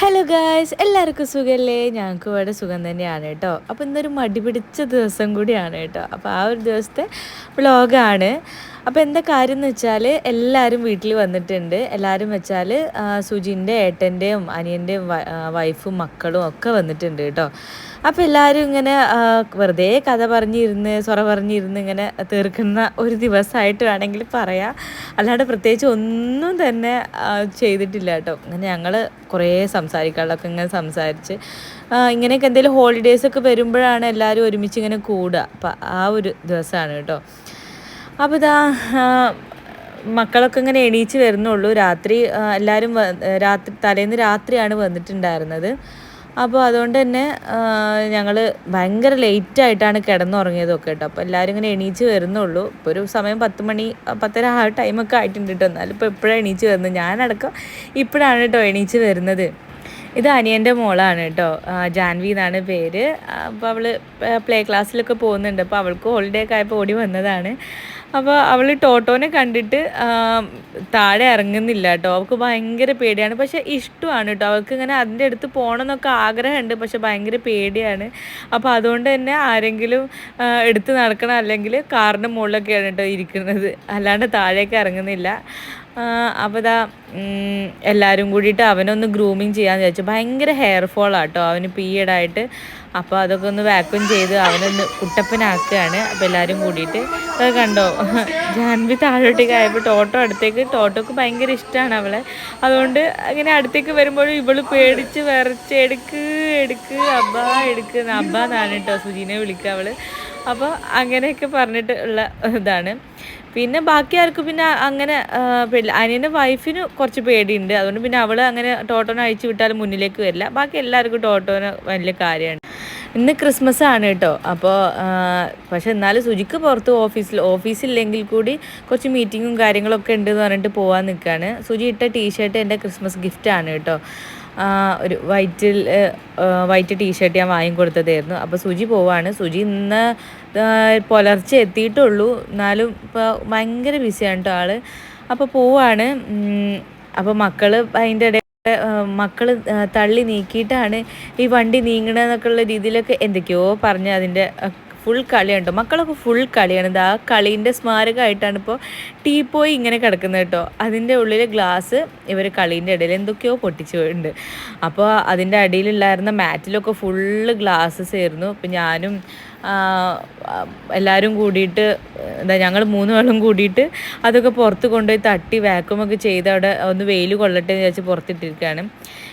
Hello guys എല്ലാവർക്കും സുഖമല്ലേ ഞങ്ങൾക്ക് ഇവിടെ സുഖം തന്നെയാണ് കേട്ടോ. അപ്പോൾ ഇന്നൊരു മടി പിടിച്ച ദിവസം കൂടിയാണ് കേട്ടോ. അപ്പോൾ ആ ഒരു ദിവസത്തെ വ്ളോഗാണ് അപ്പോൾ എന്താ കാര്യം എന്ന് വെച്ചാൽ എല്ലാവരും വീട്ടിൽ വന്നിട്ടുണ്ട് എല്ലാവരും വെച്ചാൽ സുജിന്റെ ഏട്ടന്റെയും അനിയന്റെയും വൈഫും മക്കളും ഒക്കെ വന്നിട്ടുണ്ട് കേട്ടോ. അപ്പോൾ എല്ലാവരും ഇങ്ങനെ വെറുതെ കഥ പറഞ്ഞിരുന്ന് സ്വറ പറഞ്ഞിരുന്ന് ഇങ്ങനെ തീർക്കുന്ന ഒരു ദിവസമായിട്ട് വേണമെങ്കിൽ പറയാം. അല്ലാണ്ട് പ്രത്യേകിച്ച് ഒന്നും തന്നെ ചെയ്തിട്ടില്ല കേട്ടോ. അങ്ങനെ ഞങ്ങൾ കുറേ സംസാരിക്കാനുള്ളതൊക്കെ ഇങ്ങനെ സംസാരിച്ച് ഇങ്ങനെയൊക്കെ എന്തെങ്കിലും ഹോളിഡേയ്സൊക്കെ വരുമ്പോഴാണ് എല്ലാവരും ഒരുമിച്ച് ഇങ്ങനെ കൂടുക. അപ്പം ആ ഒരു ദിവസമാണ് കേട്ടോ. അപ്പോൾ ഇതാ മക്കളൊക്കെ ഇങ്ങനെ എണീച്ച് വരുന്നുള്ളൂ. രാത്രി എല്ലാവരും രാത്രി തലേന്ന് രാത്രിയാണ് വന്നിട്ടുണ്ടായിരുന്നത്. അപ്പോൾ അതുകൊണ്ട് തന്നെ ഞങ്ങൾ ഭയങ്കര ലേറ്റായിട്ടാണ് കിടന്നുറങ്ങിയതൊക്കെ കേട്ടോ. അപ്പോൾ എല്ലാവരും ഇങ്ങനെ എണീച്ച് വരുന്നുള്ളൂ. ഇപ്പോൾ ഒരു സമയം പത്ത് മണി പത്തര ആ ടൈമൊക്കെ ആയിട്ടുണ്ട് കേട്ടോ. എന്നാലും ഇപ്പോൾ എപ്പോഴാണ് എണീച്ച് വരുന്നത്. ഞാനടക്കം ഇപ്പോഴാണ് കേട്ടോ എണീച്ച് വരുന്നത്. ഇത് അനിയന്റെ മോളാണ് കേട്ടോ. ജാൻവി എന്നാണ് പേര്. അപ്പോൾ അവൾ പ്ലേ ക്ലാസ്സിലൊക്കെ പോകുന്നുണ്ട്. അപ്പോൾ അവൾക്ക് ഹോളിഡേ ഒക്കെ ആയപ്പോൾ ഓടി വന്നതാണ്. അപ്പോൾ അവൾ ടോട്ടോനെ കണ്ടിട്ട് താഴെ ഇറങ്ങുന്നില്ല കേട്ടോ. അവൾക്ക് ഭയങ്കര പേടിയാണ്. പക്ഷേ ഇഷ്ടമാണ് കേട്ടോ. അവൾക്ക് ഇങ്ങനെ അതിന്റെ അടുത്ത് പോകണം എന്നൊക്കെ ആഗ്രഹമുണ്ട്. പക്ഷെ ഭയങ്കര പേടിയാണ്. അപ്പോൾ അതുകൊണ്ട് തന്നെ ആരെങ്കിലും എടുത്ത് നടക്കണം അല്ലെങ്കിൽ കാറിന്റെ മുകളിലൊക്കെയാണ് കേട്ടോ ഇരിക്കുന്നത്. അല്ലാണ്ട് താഴേക്ക് ഇറങ്ങുന്നില്ല. അപ്പോൾ ഇതാ എല്ലാവരും കൂടിയിട്ട് അവനൊന്ന് ഗ്രൂമിങ് ചെയ്യാമെന്ന് വിചാരിച്ചു. ഭയങ്കര ഹെയർ ഫോളാട്ടോ അവന് പീയഡായിട്ട് അപ്പോൾ അതൊക്കെ ഒന്ന് വാക്വം ചെയ്ത് അവനൊന്ന് കുട്ടപ്പനാക്കുകയാണ്. അപ്പോൾ എല്ലാവരും കൂടിയിട്ട്. അത് കണ്ടോ? ജാൻവി താഴോട്ടേക്ക് ആയപ്പോൾ ടോട്ടോ അടുത്തേക്ക്. ടോട്ടോക്ക് ഭയങ്കര ഇഷ്ടമാണ് അവളെ. അതുകൊണ്ട് അങ്ങനെ അടുത്തേക്ക് വരുമ്പോഴും ഇവൾ പേടിച്ച് വിറച്ച് എടുക്ക് എടുക്ക് അബ്ബ എടുക്ക് അബ്ബ എന്നാണ് കേട്ടോ സുജീനെ വിളിക്കുക അവൾ. അപ്പോൾ അങ്ങനെയൊക്കെ പറഞ്ഞിട്ട് ഉള്ള ഇതാണ്. പിന്നെ ബാക്കി ആർക്കും പിന്നെ അങ്ങനെ അനിയന്റെ വൈഫിന് കുറച്ച് പേടിയുണ്ട്. അതുകൊണ്ട് പിന്നെ അവൾ അങ്ങനെ ടോട്ടോനെ അഴിച്ചു വിട്ടാൽ മുന്നിലേക്ക് വരില്ല. ബാക്കി എല്ലാവർക്കും ടോട്ടോന് വലിയ കാര്യമാണ്. ഇന്ന് ക്രിസ്മസ് ആണ് കേട്ടോ. അപ്പോൾ പക്ഷെ എന്നാലും സുജിക്ക് പുറത്ത് ഓഫീസിൽ ഓഫീസില്ലെങ്കിൽ കൂടി കുറച്ച് മീറ്റിങ്ങും കാര്യങ്ങളൊക്കെ ഉണ്ട് എന്ന് പറഞ്ഞിട്ട് പോകാൻ നിൽക്കുകയാണ് സുജി ഇട്ട ടീഷർട്ട് എന്റെ ക്രിസ്മസ് ഗിഫ്റ്റാണ് കേട്ടോ. ഒരു വൈറ്റിൽ വൈറ്റ് ടീഷർട്ട് ഞാൻ വാങ്ങിക്കൊടുത്തതായിരുന്നു. അപ്പോൾ സുജി പോവാണ്. സുജി ഇന്ന് പുലർച്ചെ എത്തിയിട്ടുള്ളൂ. എന്നാലും ഇപ്പോൾ ഭയങ്കര ബിസിയാണ് കേട്ടോ ആൾ. അപ്പോൾ പോവാണ്. അപ്പോൾ മക്കൾ അതിന്റെ ഇടയിൽ മക്കൾ തള്ളി നീക്കിയിട്ടാണ് ഈ വണ്ടി നീങ്ങണമെന്നൊക്കെ ഉള്ള രീതിയിലൊക്കെ എന്തൊക്കെയോ പറഞ്ഞ് അതിന്റെ ഫുൾ കളിയുണ്ടോ. മക്കളൊക്കെ ഫുൾ കളിയാണ്. ഇത് ആ കളീന്റെ സ്മാരകമായിട്ടാണ് ഇപ്പോൾ ടീ പോയി ഇങ്ങനെ കിടക്കുന്നത് കേട്ടോ. അതിന്റെ ഉള്ളിൽ ഗ്ലാസ് ഇവർ കളീന്റെ ഇടയിൽ എന്തൊക്കെയോ പൊട്ടിച്ചു പോയിട്ടുണ്ട്. അപ്പോൾ അതിന്റെ അടിയിലുണ്ടായിരുന്ന മാറ്റിലൊക്കെ ഫുള്ള് ഗ്ലാസ്സസ് ആയിരുന്നു അപ്പം ഞാനും എല്ലാവരും കൂടിയിട്ട് എന്താ ഞങ്ങൾ മൂന്ന് പേരും കൂടിയിട്ട് അതൊക്കെ പുറത്ത് കൊണ്ടുപോയി തട്ടി വാക്കുമൊക്കെ ചെയ്ത് അവിടെ ഒന്ന് വെയിൽ കൊള്ളട്ടെ എന്ന് വിചാരിച്ച് പുറത്തിട്ടിരിക്കുകയാണ്.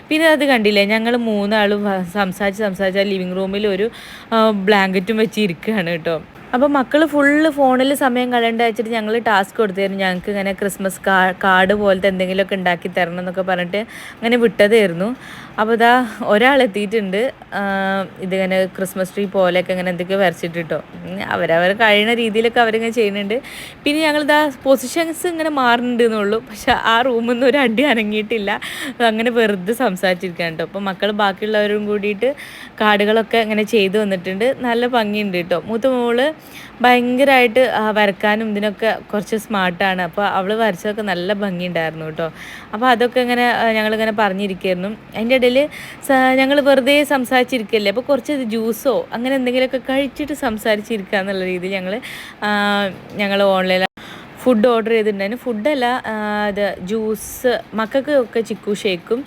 പിന്നെ അത് കണ്ടില്ലേ ഞങ്ങൾ മൂന്നാളും സംസാരിച്ച് സംസാരിച്ച് ലിവിങ് റൂമിൽ ഒരു ബ്ലാങ്കറ്റും വെച്ച് ഇരിക്കുകയാണ് കേട്ടോ. അപ്പോൾ മക്കൾ ഫുള്ള് ഫോണിൽ സമയം കളയേണ്ട വെച്ചിട്ട് ഞങ്ങൾ ടാസ്ക് കൊടുത്തായിരുന്നു. ഞങ്ങൾക്ക് ഇങ്ങനെ ക്രിസ്മസ് കാർഡ് പോലത്തെ എന്തെങ്കിലുമൊക്കെ ഉണ്ടാക്കി തരണം എന്നൊക്കെ പറഞ്ഞിട്ട് അങ്ങനെ വിട്ടതായിരുന്നു. അപ്പോൾ ഇതാ ഒരാൾ എത്തിയിട്ടുണ്ട്. ഇതിങ്ങനെ ക്രിസ്മസ് ട്രീ പോലെയൊക്കെ ഇങ്ങനെ എന്തൊക്കെയോ വരച്ചിട്ടിട്ടോ അവരവർ കഴിയുന്ന രീതിയിലൊക്കെ അവരിങ്ങനെ ചെയ്യുന്നുണ്ട്. പിന്നെ ഞങ്ങളിതാ പൊസിഷൻസ് ഇങ്ങനെ മാറുന്നുണ്ട് എന്നുള്ളൂ. പക്ഷെ ആ റൂമിൽ നിന്ന് ഒരു അടി അനങ്ങിയിട്ടില്ല. അങ്ങനെ വെറുതെ സംസാരിച്ചിരിക്കുകയാണ് കേട്ടോ അപ്പോൾ മക്കൾ ബാക്കിയുള്ളവരും കൂടിയിട്ട് കാർഡുകളൊക്കെ ഇങ്ങനെ ചെയ്തു വന്നിട്ടുണ്ട്. നല്ല ഭംഗിയുണ്ട് കേട്ടോ മൂത്ത മോൾ ഭയങ്കരമായിട്ട് വരക്കാനും ഇതിനൊക്കെ കുറച്ച് സ്മാർട്ടാണ് അപ്പോൾ അവൾ വരച്ചതൊക്കെ നല്ല ഭംഗിയുണ്ടായിരുന്നു കേട്ടോ അപ്പോൾ അതൊക്കെ ഇങ്ങനെ ഞങ്ങളിങ്ങനെ പറഞ്ഞിരിക്കുമായിരുന്നു അതിന്റെ ഇടയിൽ ഞങ്ങൾ വെറുതെ സംസാരിച്ചിരിക്കല്ലേ? അപ്പോൾ കുറച്ച് ജ്യൂസോ അങ്ങനെ എന്തെങ്കിലുമൊക്കെ കഴിച്ചിട്ട് സംസാരിച്ചിരിക്കുക എന്നുള്ള രീതിയിൽ ഞങ്ങൾ ഞങ്ങൾ ഓൺലൈനിൽ ഫുഡ് ഓർഡർ ചെയ്തിട്ടുണ്ടായിരുന്നു. ഫുഡല്ല ഇത് ജ്യൂസ് മക്കൾക്ക് ഒക്കെ ചിക്കു ഷേക്കും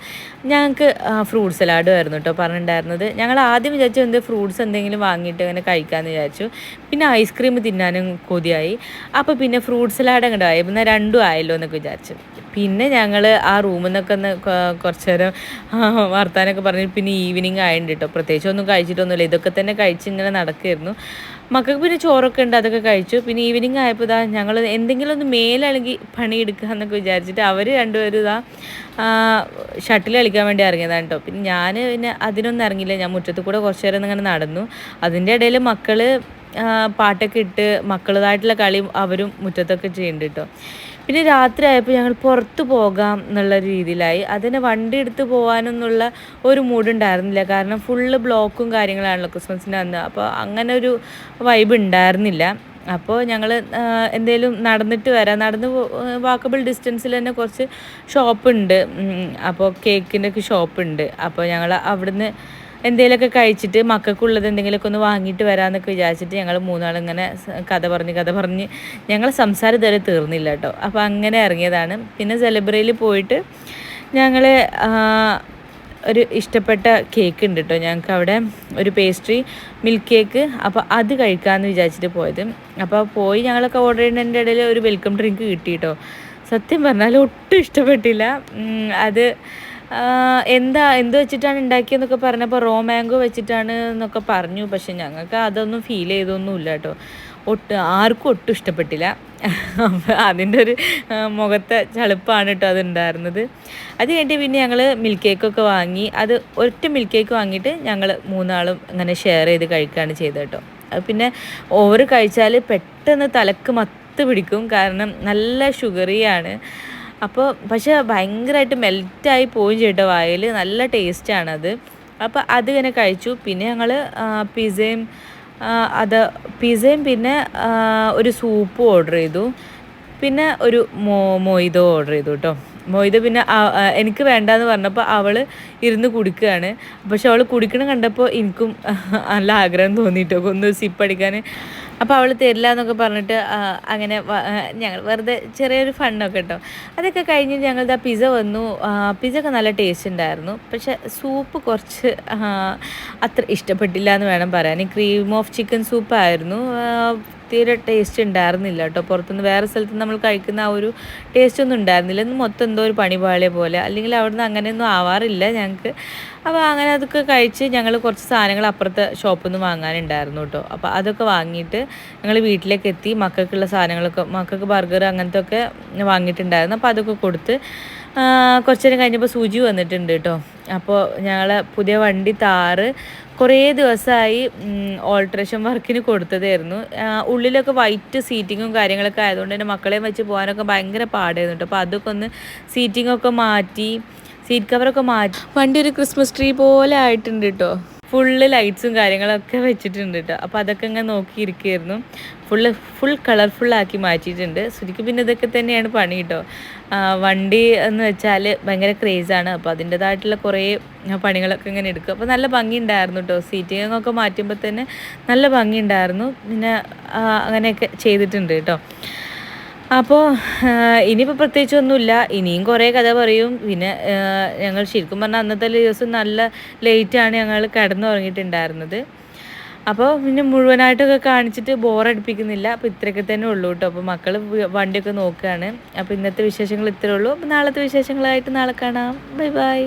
ഞങ്ങൾക്ക് ഫ്രൂട്ട് സലാഡും ആയിരുന്നു കേട്ടോ പറഞ്ഞിട്ടുണ്ടായിരുന്നത്. ഞങ്ങൾ ആദ്യം വിചാരിച്ചു എന്ത് ഫ്രൂട്ട്സ് എന്തെങ്കിലും വാങ്ങിയിട്ട് അങ്ങനെ കഴിക്കാമെന്ന് വിചാരിച്ചു. പിന്നെ ഐസ്ക്രീം തിന്നാനും കൊതിയായി. അപ്പോൾ പിന്നെ ഫ്രൂട്ട് സലാഡ് അങ്ങോട്ട് ആയി. പിന്നെ രണ്ടും ആയല്ലോ എന്നൊക്കെ വിചാരിച്ചു. പിന്നെ ഞങ്ങൾ ആ റൂമിൽ നിന്നൊക്കെ ഒന്ന് കുറച്ച് നേരം വർത്താനൊക്കെ പറഞ്ഞ് പിന്നെ ഈവനിങ് ആയിട്ടുണ്ട് കേട്ടോ പ്രത്യേകിച്ച് ഒന്നും കഴിച്ചിട്ടൊന്നുമില്ല ഇതൊക്കെ തന്നെ കഴിച്ച് ഇങ്ങനെ നടക്കുമായിരുന്നു മക്കൾക്ക് പിന്നെ ചോറൊക്കെ ഉണ്ട് അതൊക്കെ കഴിച്ചു. പിന്നെ ഈവനിങ് ആയപ്പോൾ ഇതാ ഞങ്ങൾ എന്തെങ്കിലും ഒന്ന് മേലളകി പണിയെടുക്കുക എന്നൊക്കെ വിചാരിച്ചിട്ട് അവർ രണ്ടുപേരും ഇതാ ഷട്ടിൽ കളിക്കാൻ വേണ്ടി ഇറങ്ങിയതാണ് കേട്ടോ പിന്നെ ഞാൻ പിന്നെ അതിനൊന്നും ഇറങ്ങിയില്ല ഞാൻ മുറ്റത്ത് കൂടെ കുറച്ച് നേരം ഇങ്ങനെ നടന്നു. അതിന്റെ ഇടയിൽ മക്കൾ പാട്ടൊക്കെ ഇട്ട് മക്കളതായിട്ടുള്ള കളി അവരും മുറ്റത്തൊക്കെ ചെയ്യുന്നുണ്ട് കേട്ടോ പിന്നെ രാത്രി ആയപ്പോൾ ഞങ്ങൾ പുറത്ത് പോകാം എന്നുള്ള രീതിയിലായി. അതിന് വണ്ടി എടുത്ത് പോകാനൊന്നുള്ള ഒരു മൂഡുണ്ടായിരുന്നില്ല കാരണം ഫുള്ള് ബ്ലോക്കും കാര്യങ്ങളാണല്ലോ ക്രിസ്മസിന്റെ അന്ന്. അപ്പോൾ അങ്ങനെ ഒരു വൈബ് ഉണ്ടായിരുന്നില്ല. അപ്പോൾ ഞങ്ങൾ എന്തേലും നടന്നിട്ട് വരാം. നടന്ന് വാക്കബിൾ ഡിസ്റ്റൻസിൽ തന്നെ കുറച്ച് ഷോപ്പുണ്ട് അപ്പോൾ കേക്കിന്റെ ഒക്കെ ഷോപ്പുണ്ട് അപ്പോൾ ഞങ്ങൾ അവിടുന്ന് എന്തെങ്കിലുമൊക്കെ കഴിച്ചിട്ട് മക്കൾക്കുള്ളത് എന്തെങ്കിലുമൊക്കെ ഒന്ന് വാങ്ങിയിട്ട് വരാമെന്നൊക്കെ വിചാരിച്ചിട്ട് ഞങ്ങൾ മൂന്നാളിങ്ങനെ കഥ പറഞ്ഞ് കഥ പറഞ്ഞ് ഞങ്ങൾ സംസാരം ഇതുവരെ തീർന്നില്ല കേട്ടോ. അപ്പോൾ അങ്ങനെ ഇറങ്ങിയതാണ്. പിന്നെ സെലിബ്രയിൽ പോയിട്ട് ഞങ്ങൾ ഒരു ഇഷ്ടപ്പെട്ട കേക്ക് ഉണ്ട് കേട്ടോ. ഞങ്ങൾക്ക് അവിടെ ഒരു പേസ്ട്രി മിൽക്ക് കേക്ക് അപ്പോൾ അത് കഴിക്കാമെന്ന് വിചാരിച്ചിട്ട് പോയത്. അപ്പോൾ പോയി ഞങ്ങളൊക്കെ ഓർഡർ ചെയ്യുന്നതിന്റെ ഇടയിൽ ഒരു വെൽക്കം ഡ്രിങ്ക് കിട്ടി കേട്ടോ. സത്യം പറഞ്ഞാൽ ഒട്ടും ഇഷ്ടപ്പെട്ടില്ല. അത് എന്താ എന്ത് വെച്ചിട്ടാണ് ഉണ്ടാക്കിയെന്നൊക്കെ പറഞ്ഞപ്പോൾ റോ മാംഗോ വെച്ചിട്ടാണ് എന്നൊക്കെ പറഞ്ഞു. പക്ഷെ ഞങ്ങൾക്ക് അതൊന്നും ഫീൽ ചെയ്തൊന്നുമില്ല കേട്ടോ. ഒട്ട് ആർക്കും ഒട്ടും ഇഷ്ടപ്പെട്ടില്ല. അതിന്റെ ഒരു മുഖത്തെ ചളുപ്പാണ് കേട്ടോ അതുണ്ടായിരുന്നത് അത് കഴിഞ്ഞിട്ട് പിന്നെ ഞങ്ങൾ മിൽക്ക് കേക്കൊക്കെ വാങ്ങി. അത് ഒറ്റ മിൽക്ക് കേക്ക് വാങ്ങിയിട്ട് ഞങ്ങൾ മൂന്നാളും അങ്ങനെ ഷെയർ ചെയ്ത് കഴിക്കുകയാണ് ചെയ്തത് കേട്ടോ. പിന്നെ ഓവർ കഴിച്ചാൽ പെട്ടെന്ന് തലക്ക് മത്ത് പിടിക്കും. കാരണം നല്ല ഷുഗറിയാണ് അപ്പോൾ പക്ഷേ ഭയങ്കരമായിട്ട് മെൽറ്റായി പോവും ചേട്ടോ വായിൽ. നല്ല ടേസ്റ്റാണത്. അപ്പോൾ അത് ഇങ്ങനെ കഴിച്ചു. പിന്നെ ഞങ്ങൾ പിസയും അത് പിസയും പിന്നെ ഒരു സൂപ്പും ഓർഡർ ചെയ്തു. പിന്നെ ഒരു മോ മൊയ്തോ ഓർഡർ ചെയ്തു കേട്ടോ. മൊയ്തോ പിന്നെ എനിക്ക് വേണ്ടാന്ന് പറഞ്ഞപ്പോൾ അവൾ ഇരുന്ന് കുടിക്കുകയാണ് പക്ഷെ അവൾ കുടിക്കണം കണ്ടപ്പോൾ എനിക്കും നല്ല ആഗ്രഹം തോന്നിയിട്ടോ ഒന്ന് സിപ്പടിക്കാൻ അപ്പോൾ അവൾ തരില്ല എന്നൊക്കെ പറഞ്ഞിട്ട് അങ്ങനെ ഞങ്ങൾ വെറുതെ ചെറിയൊരു ഫണ്ണൊക്കെ കേട്ടോ അതൊക്കെ കഴിഞ്ഞ് ഞങ്ങളുടെ ആ പിസ്സ വന്നു. പിസ്സ ഒക്കെ നല്ല ടേസ്റ്റ് ഉണ്ടായിരുന്നു. പക്ഷെ സൂപ്പ് കുറച്ച് അത്ര ഇഷ്ടപ്പെട്ടില്ല എന്ന് വേണം പറയാൻ. ക്രീം ഓഫ് ചിക്കൻ സൂപ്പായിരുന്നു. തീരെ ടേസ്റ്റ് ഉണ്ടായിരുന്നില്ല കേട്ടോ പുറത്തുനിന്ന് വേറെ സ്ഥലത്ത് നമ്മൾ കഴിക്കുന്ന ആ ഒരു ടേസ്റ്റ് ഒന്നും ഉണ്ടായിരുന്നില്ല. ഇന്ന് മൊത്തം എന്തോ ഒരു പണി പാളിയ പോലെ. അല്ലെങ്കിൽ അവിടുന്ന് അങ്ങനെയൊന്നും ആവാറില്ല ഞങ്ങൾക്ക് അപ്പോൾ അങ്ങനെ അതൊക്കെ കഴിച്ച് ഞങ്ങൾ കുറച്ച് സാധനങ്ങൾ അപ്പുറത്തെ ഷോപ്പിൽ നിന്ന് വാങ്ങാനുണ്ടായിരുന്നു കേട്ടോ അപ്പോൾ അതൊക്കെ വാങ്ങിയിട്ട് ഞങ്ങൾ വീട്ടിലേക്ക് എത്തി. മക്കൾക്കുള്ള സാധനങ്ങളൊക്കെ മക്കൾക്ക് ബർഗർ അങ്ങനത്തെ ഒക്കെ വാങ്ങിയിട്ടുണ്ടായിരുന്നു. അപ്പോൾ അതൊക്കെ കൊടുത്ത് കുറച്ച് നേരം കഴിഞ്ഞപ്പോൾ സൂചി വന്നിട്ടുണ്ട് കേട്ടോ അപ്പോൾ ഞങ്ങൾ പുതിയ വണ്ടി താറ് കുറേ ദിവസമായി ഓൾട്രേഷൻ വർക്കിന് കൊടുത്തതായിരുന്നു. ഉള്ളിലൊക്കെ വൈറ്റ് സീറ്റിങ്ങും കാര്യങ്ങളൊക്കെ ആയതുകൊണ്ട് എന്റെ മക്കളെയും വെച്ച് പോകാനൊക്കെ ഭയങ്കര പാടായിരുന്നു കേട്ടോ. അപ്പോൾ അതൊക്കെ ഒന്ന് സീറ്റിങ്ങൊക്കെ മാറ്റി സീറ്റ് കവറൊക്കെ മാറ്റി. വണ്ടി ഒരു ക്രിസ്മസ് ട്രീ പോലെ ആയിട്ടുണ്ട് കേട്ടോ. ഫുള്ള് ലൈറ്റ്സും കാര്യങ്ങളൊക്കെ വെച്ചിട്ടുണ്ട് കേട്ടോ അപ്പോൾ അതൊക്കെ ഇങ്ങനെ നോക്കിയിരിക്കുകയായിരുന്നു ഫുള്ള് ഫുൾ കളർഫുള്ളാക്കി മാറ്റിയിട്ടുണ്ട്. ശരിക്കും പിന്നെ ഇതൊക്കെ തന്നെയാണ് പണി കേട്ടോ വണ്ടി എന്ന് വെച്ചാൽ ഭയങ്കര ക്രേസാണ് അപ്പോൾ അതിന്റെതായിട്ടുള്ള കുറേ പണികളൊക്കെ ഇങ്ങനെ എടുക്കും. അപ്പോൾ നല്ല ഭംഗി ഉണ്ടായിരുന്നു കേട്ടോ സീറ്റിംഗ് ഒക്കെ മാറ്റുമ്പോൾ തന്നെ നല്ല ഭംഗി ഉണ്ടായിരുന്നു. പിന്നെ അങ്ങനെയൊക്കെ ചെയ്തിട്ടുണ്ട് കേട്ടോ അപ്പോൾ ഇനിയിപ്പോൾ പ്രത്യേകിച്ചൊന്നുമില്ല. ഇനിയും കുറേ കഥ പറയും. പിന്നെ ഞങ്ങൾ ശരിക്കും പറഞ്ഞാൽ അന്നത്തെ ദിവസം നല്ല ലേറ്റാണ് ഞങ്ങൾ കിടന്നുറങ്ങിയിട്ടുണ്ടായിരുന്നത്. അപ്പോൾ പിന്നെ മുഴുവനായിട്ടൊക്കെ കാണിച്ചിട്ട് ബോറടിപ്പിക്കുന്നില്ല. അപ്പോൾ ഇത്രയൊക്കെ തന്നെ ഉള്ളൂ കേട്ടോ അപ്പോൾ മക്കൾ വണ്ടിയൊക്കെ നോക്കുകയാണ് അപ്പോൾ ഇന്നത്തെ വിശേഷങ്ങൾ ഇത്രയേ ഉള്ളൂ. അപ്പോൾ നാളത്തെ വിശേഷങ്ങളായിട്ട് നാളെ കാണാം. Bye bye